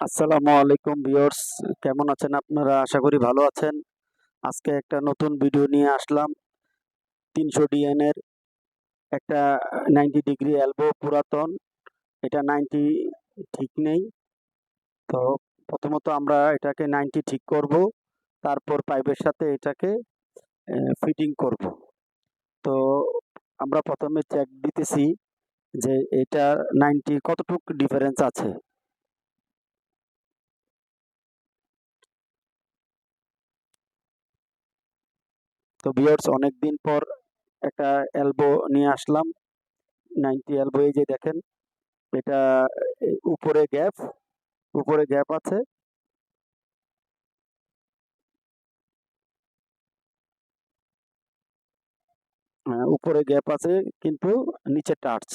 আসসালামু আলাইকুম ভিউয়ার্স, কেমন আছেন আপনারা? আশা করি ভালো আছেন। আজকে একটা নতুন ভিডিও নিয়ে আসলাম। তিনশো ডিএনের একটা নাইনটি ডিগ্রি এলবো পুরাতন। এটা নাইনটি ঠিক নেই। তো প্রথমত আমরা এটাকে নাইনটি ঠিক করব। তারপর পাইপের সাথে এটাকে ফিটিং করব। তো আমরা প্রথমে চেক দিতেছি যে এটা নাইনটি কতটুকু ডিফারেন্স আছে। তো বিয়ার্স অনেক দিন পর একটা অ্যালবো নিয়ে আসলাম। নাইনটি অ্যালবো এই যে দেখেন এটা উপরে গ্যাপ উপরে গ্যাপ আছে। হ্যাঁ, উপরে গ্যাপ আছে কিন্তু নিচে টাচ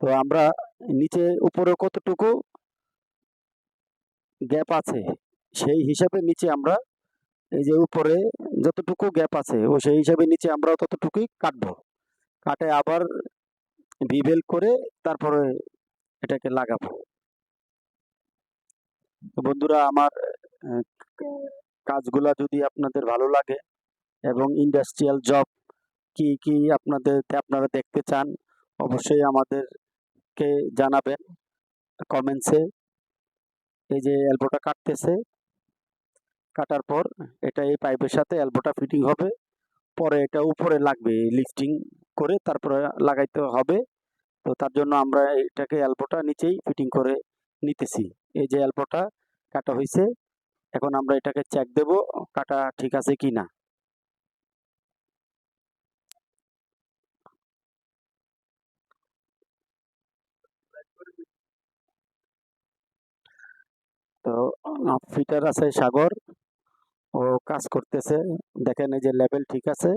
তো আমরা নিচে উপরে কতটুকু গ্যাপ আছে সেই হিসাবে নিচে আমরা এই যে উপরে যতটুকু গ্যাপ আছে, ও সেই হিসাবে নিচে আমরা ততটুকুই কাটবো। কাটে আবার বিবেল করে তারপরে এটাকে লাগাবো। বন্ধুরা, আমার কাজগুলা যদি আপনাদের ভালো লাগে এবং ইন্ডাস্ট্রিয়াল জব কি কি আপনাদের আপনারা দেখতে চান, অবশ্যই আমাদেরকে জানাবেন। কমেন্টসে এই যে এলবোটা কাটতেছে কাটার পর এটা এই পাইপের সাথে অ্যালবোটা ফিটিং হবে। পরে এটা উপরে লাগবে লিফটিং করে তারপরে লাগাইতে হবে। তো তার জন্য আমরা এটাকে এলবোটা নিচেই ফিটিং করে নিতেছি। এই যে অ্যালবোটা কাটা হয়েছে এখন আমরা এটাকে চেক দেব কাটা ঠিক আছে কি না। তো ফিটার আছে সাগর। ও কাজ করতেছে। দেখেন এই যে লেভেল ঠিক আছে।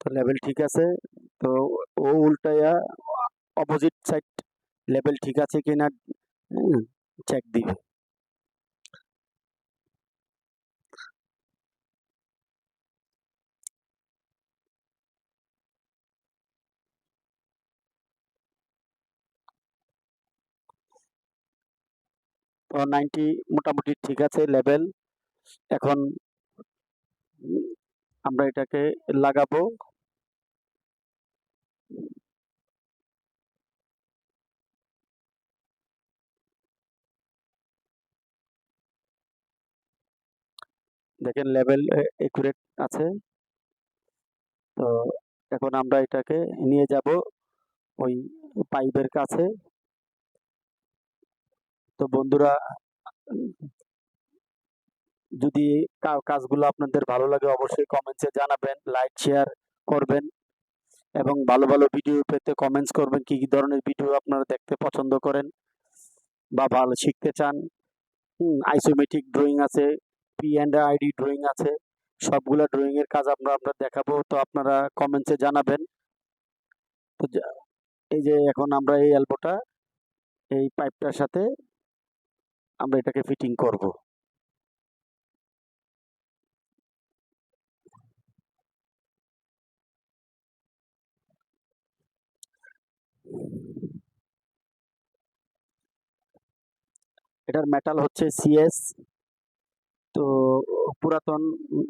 তো লেভেল ঠিক আছে। তো ও উল্টাইয়া অপোজিট সাইড লেভেল ঠিক আছে কিনা চেক দিবে তো নাইনটি মোটামুটি ঠিক আছে লেভেল এখন আমরা এটাকে লাগাবো। দেখেন লেভেল একুরেট আছে। তো এখন আমরা এটাকে নিয়ে যাব ওই পাইপের কাছে। তো বন্ধুরা, যদি কাজগুলো আপনাদের ভালো লাগে অবশ্যই কমেন্টসে জানাবেন লাইক শেয়ার করবেন এবং ভালো ভালো ভিডিও পেতে কমেন্টস করবেন, কি কি ধরনের ভিডিও আপনারা দেখতে পছন্দ করেন বা ভালো শিখতে চান। হুম আইসোমেট্রিক ড্রয়িং আছে পি অ্যান্ড আইডি ড্রয়িং আছে, সবগুলা ড্রয়িং এর কাজ আমরা আমরা দেখাবো, তো আপনারা কমেন্টসে জানাবেন। তো এই যে এখন আমরা এই অ্যালবোটা এই পাইপটার সাথে আমরা এটাকে ফিটিং করব। এটার মেটাল হচ্ছে সিএস তো পুরাতন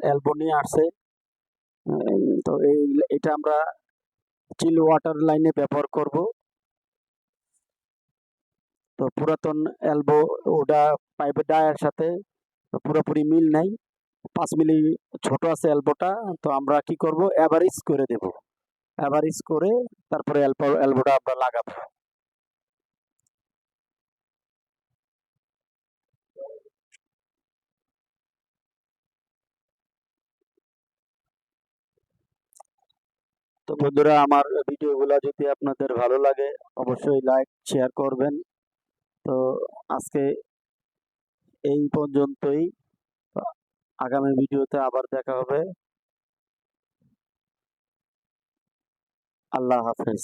অ্যালবনি আসে তো এই, এটা আমরা চিল ওয়াটার লাইনে ব্যবহার করব। তো পুরাতন এলবো ওটা পাইপের ডায়ের সাথে পুরোপুরি মিল নাই। পাঁচ মিলি ছোট আছে এলবোটা তো আমরা কি করব? অ্যাভারেজ করে দেব। অ্যাভারেজ করে তারপরে এলবো এলবোটা আমরা লাগাবো। তো বন্ধুরা, আমার ভিডিওগুলো যদি আপনাদের ভালো লাগে, অবশ্যই লাইক শেয়ার করবেন। তো আজকে এই পর্যন্তই। আগামী ভিডিওতে আবার দেখা হবে। আল্লাহ হাফেজ।